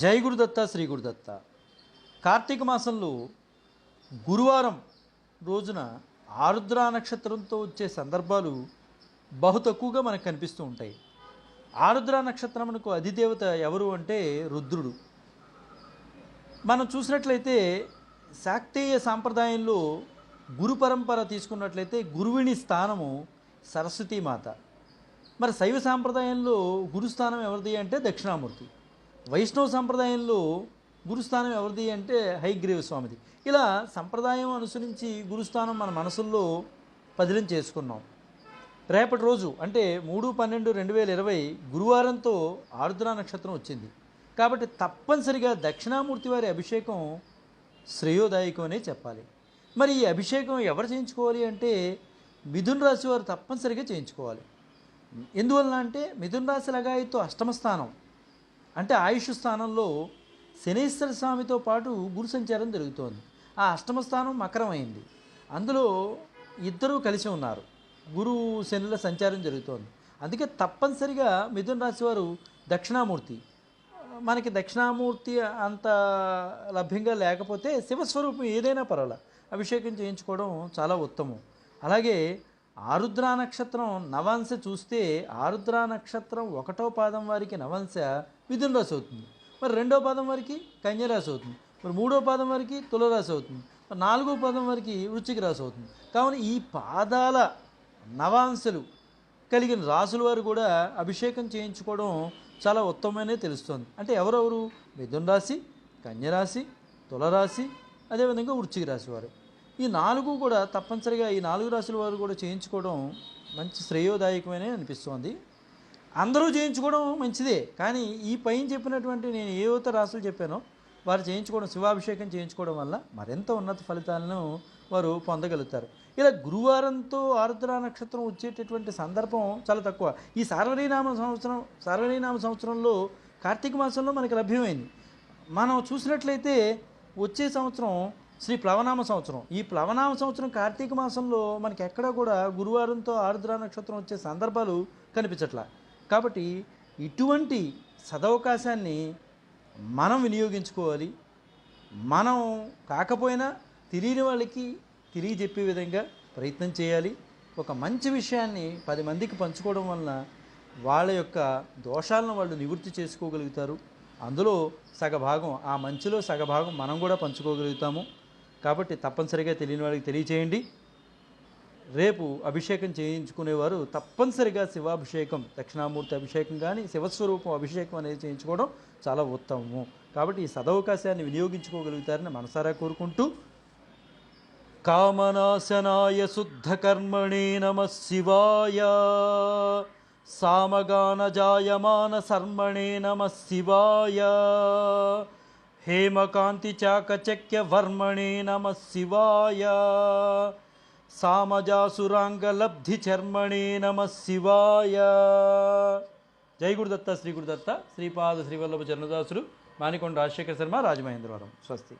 జై గురుదత్త శ్రీ గురుదత్త కార్తీక మాసంలో గురువారం రోజున ఆరుద్ర నక్షత్రంతో వచ్చే సందర్భాలు బహు తక్కువగా మనకు కనిపిస్తూ ఉంటాయి. ఆరుద్ర నక్షత్రమునకు అధిదేవత ఎవరు అంటే రుద్రుడు. మనం చూసినట్లయితే శాక్తేయ సాంప్రదాయంలో గురు పరంపర తీసుకున్నట్లయితే గురువిని స్థానము సరస్వతీమాత. మరి శైవ సాంప్రదాయంలో గురుస్థానం ఎవరిది అంటే దక్షిణామూర్తి. వైష్ణవ సాంప్రదాయంలో గురుస్థానం ఎవరిది అంటే హైగ్రీవ స్వామిది. ఇలా సంప్రదాయం అనుసరించి గురుస్థానం మన మనసుల్లో పదిలం చేసుకున్నాం. రేపటి రోజు అంటే మూడు పన్నెండు రెండు వేల ఇరవై గురువారంతో ఆరుద్ర నక్షత్రం వచ్చింది. కాబట్టి తప్పనిసరిగా దక్షిణామూర్తి వారి అభిషేకం శ్రేయోదాయకం అనే చెప్పాలి. మరి ఈ అభిషేకం ఎవరు చేయించుకోవాలి అంటే మిథున్ రాశి వారు తప్పనిసరిగా చేయించుకోవాలి. ఎందువలన అంటే మిథున్ రాశి లగాయత్తు అష్టమ స్థానం. అంటే ఆయుష్ స్థానంలో శనేశ్వర స్వామితో పాటు గురు సంచారం జరుగుతోంది. ఆ అష్టమ స్థానం మకరం అయింది అందులో ఇద్దరూ కలిసి ఉన్నారు. గురు శనుల సంచారం జరుగుతోంది. అందుకే తప్పనిసరిగా మిథున రాశి వారు దక్షిణామూర్తి. మనకి దక్షిణామూర్తి అంత లభ్యంగా లేకపోతే శివస్వరూపం ఏదైనా పర్వాలే. అభిషేకం చేయించుకోవడం చాలా ఉత్తమం. అలాగే ఆరుద్ర నక్షత్రం నవాంశ చూస్తే ఆరుద్ర నక్షత్రం ఒకటో పాదం వారికి నవాంశ మిథున రాశి అవుతుంది. మరి రెండో పాదం వరకు కన్యరాశి అవుతుంది. మరి మూడో పాదం వరకు తులరాశి అవుతుంది. మరి నాలుగో పాదం వరకు వృశ్చిక రాశి అవుతుంది. కావున ఈ పాదాల నవాంశలు కలిగిన రాసుల వారు కూడా అభిషేకం చేయించుకోవడం చాలా ఉత్తమమనే తెలుస్తుంది. అంటే ఎవరెవరు? మిథున రాశి కన్యరాశి తులరాశి అదేవిధంగా వృశ్చిక రాశి వారు. ఈ నాలుగు కూడా తప్పనిసరిగా ఈ నాలుగు రాశుల వారు కూడా చేయించుకోవడం మంచి శ్రేయోదాయకమనే అనిపిస్తోంది. అందరూ చేయించుకోవడం మంచిదే. కానీ ఈ పైన చెప్పినటువంటి నేను ఏవైతే రాసులు చెప్పానో వారు చేయించుకోవడం శివాభిషేకం చేయించుకోవడం వల్ల మరింత ఉన్నత ఫలితాలను వారు పొందగలుగుతారు. ఇలా గురువారంతో ఆరుద్ర నక్షత్రం వచ్చేటటువంటి సందర్భం చాలా తక్కువ. ఈ సార్వరీనామ సంవత్సరం సార్వరీనామ సంవత్సరంలో కార్తీక మాసంలో మనకి లభ్యమైంది. మనం చూసినట్లయితే వచ్చే సంవత్సరం శ్రీ ప్లవనామ సంవత్సరం. ఈ ప్లవనామ సంవత్సరం కార్తీక మాసంలో మనకి ఎక్కడా కూడా గురువారంతో ఆరుద్ర నక్షత్రం వచ్చే సందర్భాలు కనిపించట్లా. కాబట్టి ఇటువంటి సదవకాశాన్ని మనం వినియోగించుకోవాలి. మనం కాకపోయినా తెలియని వాళ్ళకి తెలియజెప్పే విధంగా ప్రయత్నం చేయాలి. ఒక మంచి విషయాన్ని పది మందికి పంచుకోవడం వలన వాళ్ళ యొక్క దోషాలను వాళ్ళు నివృత్తి చేసుకోగలుగుతారు. అందులో సగభాగం ఆ మంచిలో సగభాగం మనం కూడా పంచుకోగలుగుతాము. కాబట్టి తప్పనిసరిగా తెలియని వాళ్ళకి తెలియచేయండి రేపు అభిషేకం చేయించుకునేవారు తప్పనిసరిగా శివాభిషేకం దక్షిణామూర్తి అభిషేకం కానీ శివస్వరూపం అభిషేకం అనేది చేయించుకోవడం చాలా ఉత్తమము. కాబట్టి ఈ సదవకాశాన్ని వినియోగించుకోగలుగుతారని మనసారా కోరుకుంటూ కామనాశనాయ శుద్ధకర్మణే నమ శివాయ సామగానజాయమాన సర్మణే నమ శివాయ హేమకాంతి చాకచక్య వర్మణే నమ శివాయ సామజాసురాంగలబ్ధి చర్మణే నమ శివాయ. జై గురుదత్త శ్రీ గురుదత్త శ్రీపాద శ్రీవల్లభ చరణదాసులు మానికొండ రాజశేఖర శర్మ రాజమహేంద్రవరం. స్వస్తి.